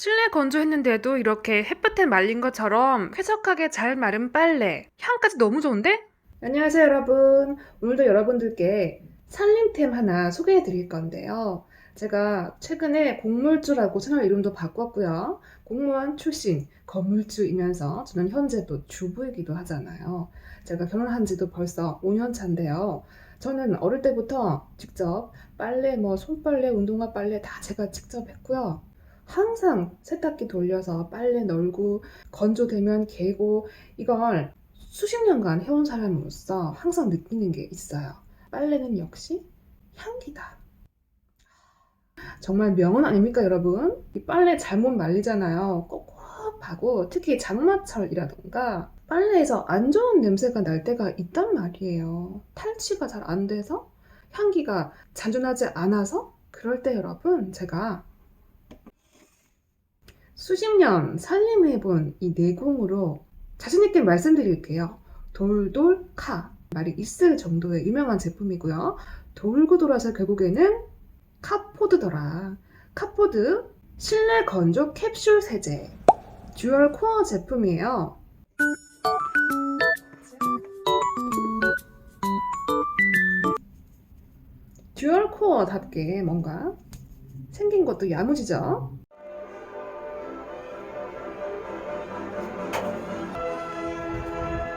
실내 건조했는데도 이렇게 햇볕에 말린 것처럼 쾌적하게 잘 마른 빨래. 향까지 너무 좋은데? 안녕하세요, 여러분. 오늘도 여러분들께 살림템 하나 소개해 드릴 건데요. 제가 최근에 공물주라고 채널 이름도 바꿨고요. 공무원 출신 건물주이면서 저는 현재 또 주부이기도 하잖아요. 제가 결혼한 지도 벌써 5년 차인데요. 저는 어릴 때부터 직접 빨래, 뭐 손빨래, 운동화 빨래 다 제가 직접 했고요. 항상 세탁기 돌려서 빨래 널고 건조되면 개고 이걸 수십 년간 해온 사람으로서 항상 느끼는 게 있어요. 빨래는 역시 향기다. 정말 명언 아닙니까, 여러분? 이 빨래 잘못 말리잖아요. 꿉꿉하고 특히 장마철이라던가 빨래에서 안 좋은 냄새가 날 때가 있단 말이에요. 탈취가 잘 안 돼서 향기가 잔존하지 않아서 그럴 때 여러분 제가 수십 년 살림해본 이 내공으로 자신있게 말씀드릴게요. 돌돌카 말이 있을 정도의 유명한 제품이고요. 돌고 돌아서 결국에는 카포드더라. 카포드 실내 건조 캡슐 세제 듀얼 코어 제품이에요. 듀얼 코어답게 뭔가 생긴 것도 야무지죠?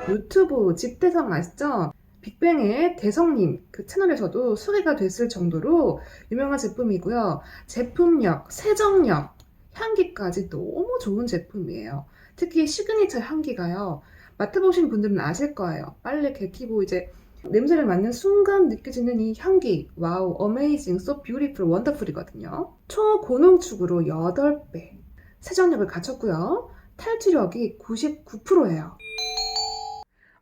유튜브 집대성 아시죠? 빅뱅의 대성님 그 채널에서도 소개가 됐을 정도로 유명한 제품이고요. 제품력, 세정력, 향기까지 너무 좋은 제품이에요. 특히 시그니처 향기가요. 맡아보신 분들은 아실 거예요. 빨래 개키고 이제 냄새를 맡는 순간 느껴지는 이 향기. 와우, 어메이징, so beautiful, 원더풀이거든요. 초고농축으로 8배. 세정력을 갖췄고요. 탈취력이 99%예요.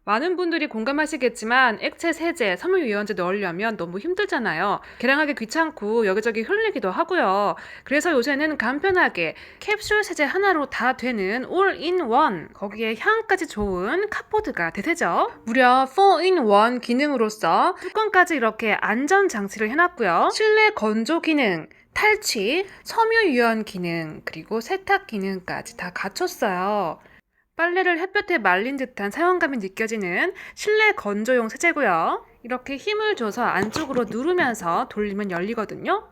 많은 분들이 공감하시겠지만 액체 세제, 섬유 유연제 넣으려면 너무 힘들잖아요. 계량하기 귀찮고 여기저기 흘리기도 하고요. 그래서 요새는 간편하게 캡슐 세제 하나로 다 되는 all-in-one 거기에 향까지 좋은 카포드가 대세죠. 무려 4-in-1 기능으로서 뚜껑까지 이렇게 안전 장치를 해놨고요. 실내 건조 기능, 탈취, 섬유 유연 기능, 그리고 세탁 기능까지 다 갖췄어요. 빨래를 햇볕에 말린 듯한 사용감이 느껴지는 실내 건조용 세제고요. 이렇게 힘을 줘서 안쪽으로 누르면서 돌리면 열리거든요.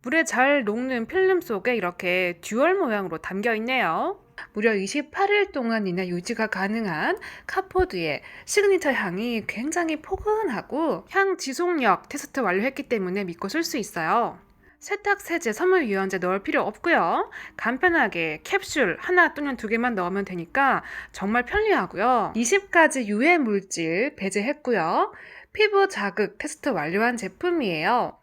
물에 잘 녹는 필름 속에 이렇게 듀얼 모양으로 담겨 있네요. 무려 28일 동안이나 유지가 가능한 카포드의 시그니처 향이 굉장히 포근하고 향 지속력 테스트 완료했기 때문에 믿고 쓸 수 있어요. 세탁 세제, 선물 유연제 넣을 필요 없고요. 간편하게 캡슐 하나 또는 두 개만 넣으면 되니까 정말 편리하고요. 20가지 유해 물질 배제했고요. 피부 자극 테스트 완료한 제품이에요.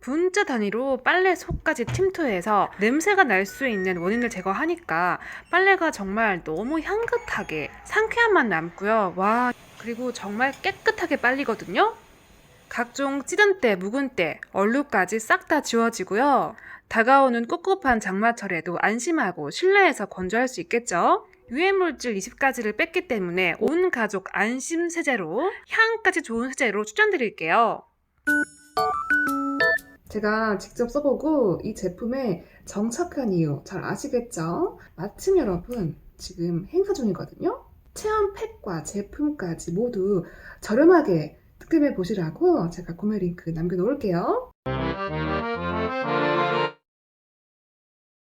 분자 단위로 빨래 속까지 침투해서 냄새가 날 수 있는 원인을 제거하니까 빨래가 정말 너무 향긋하게 상쾌한 맛 남고요. 와, 그리고 정말 깨끗하게 빨리거든요. 각종 찌든 때, 묵은 때, 얼룩까지 싹 다 지워지고요. 다가오는 꿉꿉한 장마철에도 안심하고 실내에서 건조할 수 있겠죠? 유해물질 20가지를 뺐기 때문에 온 가족 안심 세제로 향까지 좋은 세제로 추천드릴게요. 제가 직접 써보고 이 제품에 정착한 이유 잘 아시겠죠? 마침 여러분 지금 행사 중이거든요. 체험 팩과 제품까지 모두 저렴하게 득템해 보시라고 제가 구매 링크 남겨놓을게요.